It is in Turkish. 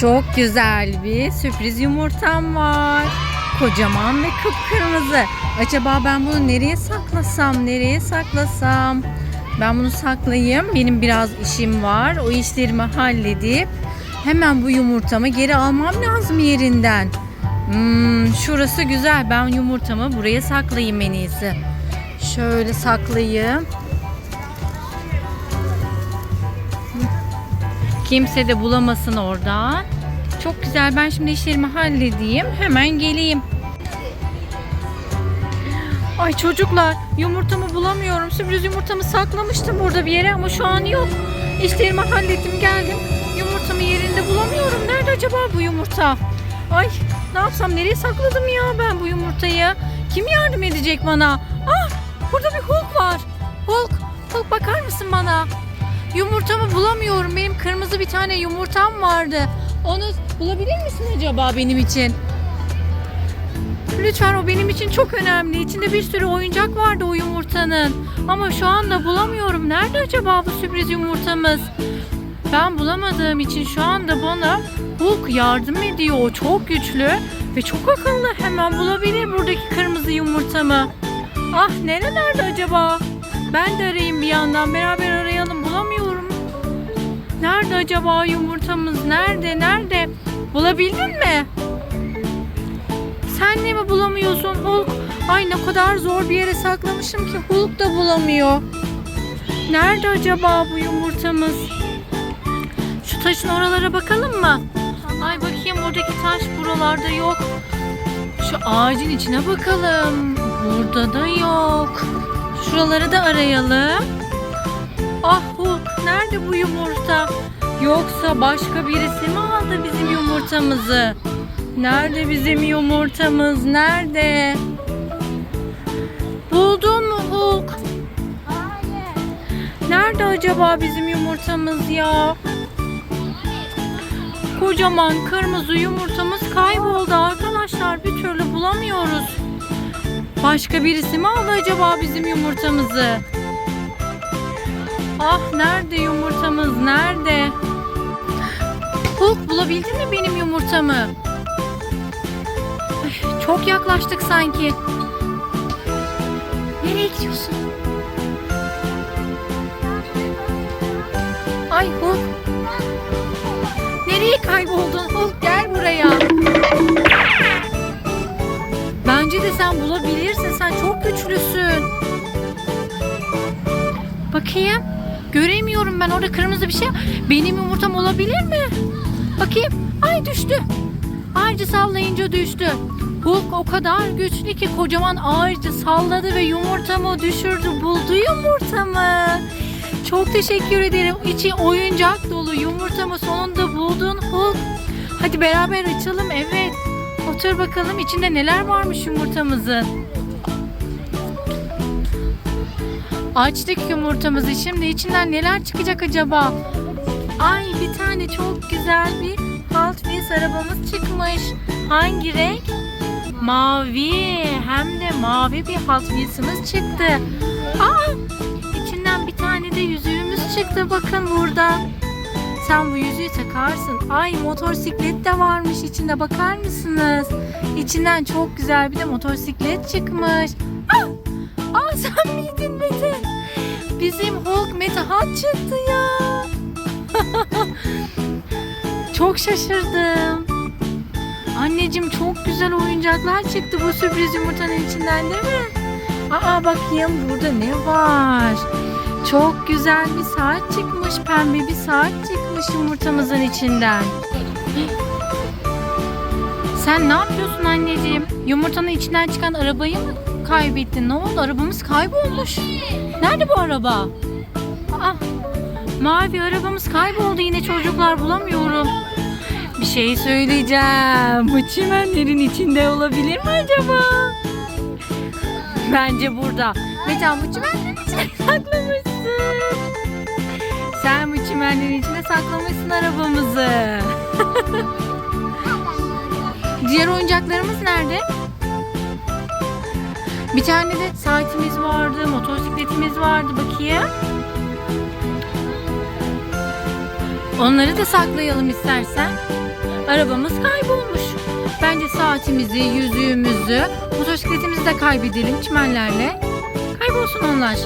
Çok güzel bir sürpriz yumurtam var. Kocaman ve kıpkırmızı. Acaba ben bunu nereye saklasam? Nereye saklasam? Ben bunu saklayayım. Benim biraz işim var. O işlerimi halledip hemen bu yumurtamı geri almam lazım yerinden. Hmm, şurası güzel. Ben yumurtamı buraya saklayayım en iyisi. Şöyle saklayayım. Kimse de bulamasın oradan. Çok güzel. Ben şimdi işlerimi halledeyim. Hemen geleyim. Ay çocuklar yumurtamı bulamıyorum. Sürpriz yumurtamı saklamıştım burada bir yere ama şu an yok. İşlerimi hallettim geldim. Yumurtamı yerinde bulamıyorum. Nerede acaba bu yumurta? Ay ne yapsam nereye sakladım ya ben bu yumurtayı? Kim yardım edecek bana? Ah burada bir Hulk var. Hulk, Hulk bakar mısın bana? Yumurtamı bulamıyorum. Benim kırmızı bir tane yumurtam vardı. Onu bulabilir misin acaba benim için? Lütfen o benim için çok önemli. İçinde bir sürü oyuncak vardı o yumurtanın. Ama şu anda bulamıyorum. Nerede acaba bu sürpriz yumurtamız? Ben bulamadığım için şu anda bana Hulk yardım ediyor. O çok güçlü ve çok akıllı. Hemen bulabilir buradaki kırmızı yumurtamı. Ah nerelerde acaba? Ben de arayayım bir yandan. Beraber arayalım. Nerede acaba yumurtamız? Nerede? Nerede? Bulabildin mi? Sen de mi bulamıyorsun Hulk? Ay ne kadar zor bir yere saklamışım ki Hulk da bulamıyor. Nerede acaba bu yumurtamız? Şu taşın oralara bakalım mı? Ay bakayım oradaki taş buralarda yok. Şu ağacın içine bakalım. Burada da yok. Şuraları da arayalım. Ah Hulk nerede bu yumurta? Yoksa başka birisi mi aldı bizim yumurtamızı? Nerede bizim yumurtamız? Nerede? Buldun mu Hulk? Nerede acaba bizim yumurtamız ya? Kocaman kırmızı yumurtamız kayboldu arkadaşlar. Bir türlü bulamıyoruz. Başka birisi mi aldı acaba bizim yumurtamızı? Ah nerede yumurtamız? Nerede? Hulk bulabildin mi benim yumurtamı? Ay, Çok yaklaştık sanki. Nereye gidiyorsun? Ay Hulk. Nereye kayboldun Hulk? Gel buraya. Bence de sen bulabilirsin. Sen çok güçlüsün. Bakayım. Göremiyorum ben orada kırmızı bir şey. Benim yumurtam olabilir mi? Bakayım. Ay düştü. Ağacı sallayınca düştü. Hulk o kadar güçlü ki kocaman ağacı salladı ve yumurtamı düşürdü. Buldu yumurtamı. Çok teşekkür ederim. İçi oyuncak dolu yumurtamı sonunda buldun Hulk. Hadi beraber açalım. Evet. Otur bakalım içinde neler varmış yumurtamızın. Açtık yumurtamızı. Şimdi içinden neler çıkacak acaba? Ay bir tane çok güzel bir Hot Wheels arabamız çıkmış. Hangi renk? Mavi. Hem de mavi bir Hot Wheels'ımız çıktı. Aa, içinden bir tane de yüzüğümüz çıktı. Bakın burada. Sen bu yüzüğü takarsın. Ay motosiklet de varmış içinde bakar mısınız? İçinden çok güzel bir de motosiklet çıkmış. Aa, aa sen miydin Mete? Bizim Hulk Mete Hat çıktı ya. çok şaşırdım. Anneciğim çok güzel oyuncaklar çıktı bu sürpriz yumurtanın içinden değil mi? Aa bakayım burada ne var? Çok güzel bir saat çıkmış. Pembe bir saat çıkmış yumurtamızın içinden. Sen ne yapıyorsun anneciğim? Yumurtanın içinden çıkan arabayı mı kaybettin? Ne oldu? Arabamız kaybolmuş. Nerede bu araba? Aa, mavi arabamız kayboldu yine çocuklar bulamıyorum. Bir şey söyleyeceğim. Bu çimenlerin içinde olabilir mi acaba? Bence burada. Mecan bu çimenlerin içine saklamışsın. Sen bu çimenlerin içine saklamışsın arabamızı. Diğer oyuncaklarımız nerede? Bir tane de saatimiz vardı, motosikletimiz vardı. Bakayım. Onları da saklayalım istersen. Arabamız kaybolmuş. Bence saatimizi, yüzüğümüzü, motosikletimizi de kaybedelim çimenlerle. Kaybolsun onlar.